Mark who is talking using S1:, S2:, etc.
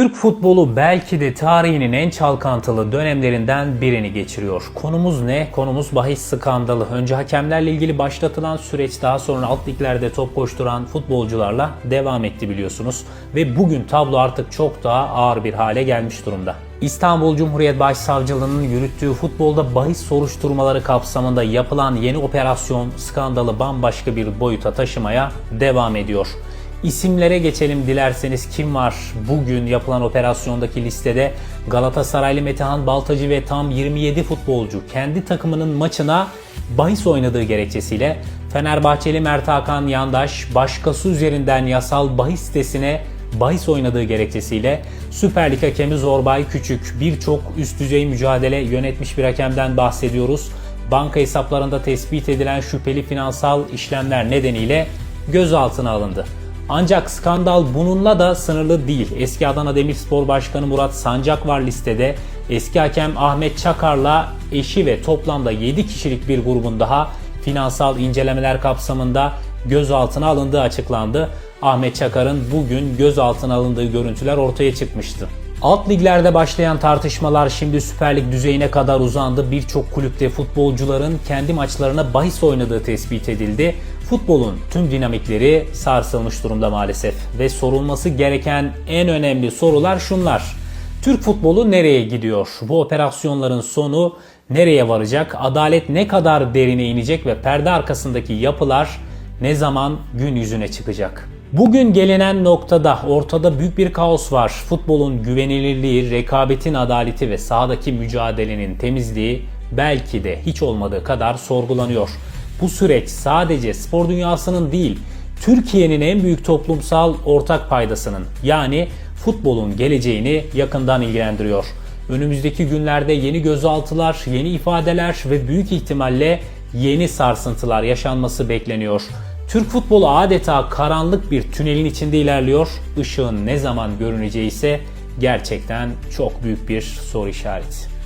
S1: Türk futbolu belki de tarihinin en çalkantılı dönemlerinden birini geçiriyor. Konumuz ne? Konumuz bahis skandalı. Önce hakemlerle ilgili başlatılan süreç daha sonra alt liglerde top koşturan futbolcularla devam etti biliyorsunuz. Ve bugün tablo artık çok daha ağır bir hale gelmiş durumda. İstanbul Cumhuriyet Başsavcılığı'nın yürüttüğü futbolda bahis soruşturmaları kapsamında yapılan yeni operasyon skandalı bambaşka bir boyuta taşımaya devam ediyor. İsimlere geçelim dilerseniz kim var? Bugün yapılan operasyondaki listede Galatasaraylı Metehan Baltacı ve tam 27 futbolcu kendi takımının maçına bahis oynadığı gerekçesiyle Fenerbahçeli Mert Hakan Yandaş başkası üzerinden yasal bahis sitesine bahis oynadığı gerekçesiyle Süper Lig hakemi Zorbay Küçük birçok üst düzey mücadele yönetmiş bir hakemden bahsediyoruz. Banka hesaplarında tespit edilen şüpheli finansal işlemler nedeniyle gözaltına alındı. Ancak skandal bununla da sınırlı değil. Eski Adana Demirspor Başkanı Murat Sancak var listede. Eski hakem Ahmet Çakar'la eşi ve toplamda 7 kişilik bir grubun daha finansal incelemeler kapsamında gözaltına alındığı açıklandı. Ahmet Çakar'ın bugün gözaltına alındığı görüntüler ortaya çıkmıştı. Alt liglerde başlayan tartışmalar şimdi Süper Lig düzeyine kadar uzandı. Birçok kulüpte futbolcuların kendi maçlarına bahis oynadığı tespit edildi. Futbolun tüm dinamikleri sarsılmış durumda maalesef ve sorulması gereken en önemli sorular şunlar. Türk futbolu nereye gidiyor? Bu operasyonların sonu nereye varacak? Adalet ne kadar derine inecek ve perde arkasındaki yapılar ne zaman gün yüzüne çıkacak? Bugün gelinen noktada ortada büyük bir kaos var. Futbolun güvenilirliği, rekabetin adaleti ve sahadaki mücadelenin temizliği belki de hiç olmadığı kadar sorgulanıyor. Bu süreç sadece spor dünyasının değil, Türkiye'nin en büyük toplumsal ortak paydasının yani futbolun geleceğini yakından ilgilendiriyor. Önümüzdeki günlerde yeni gözaltılar, yeni ifadeler ve büyük ihtimalle yeni sarsıntılar yaşanması bekleniyor. Türk futbolu adeta karanlık bir tünelin içinde ilerliyor. Işığın ne zaman görüneceği ise gerçekten çok büyük bir soru işareti.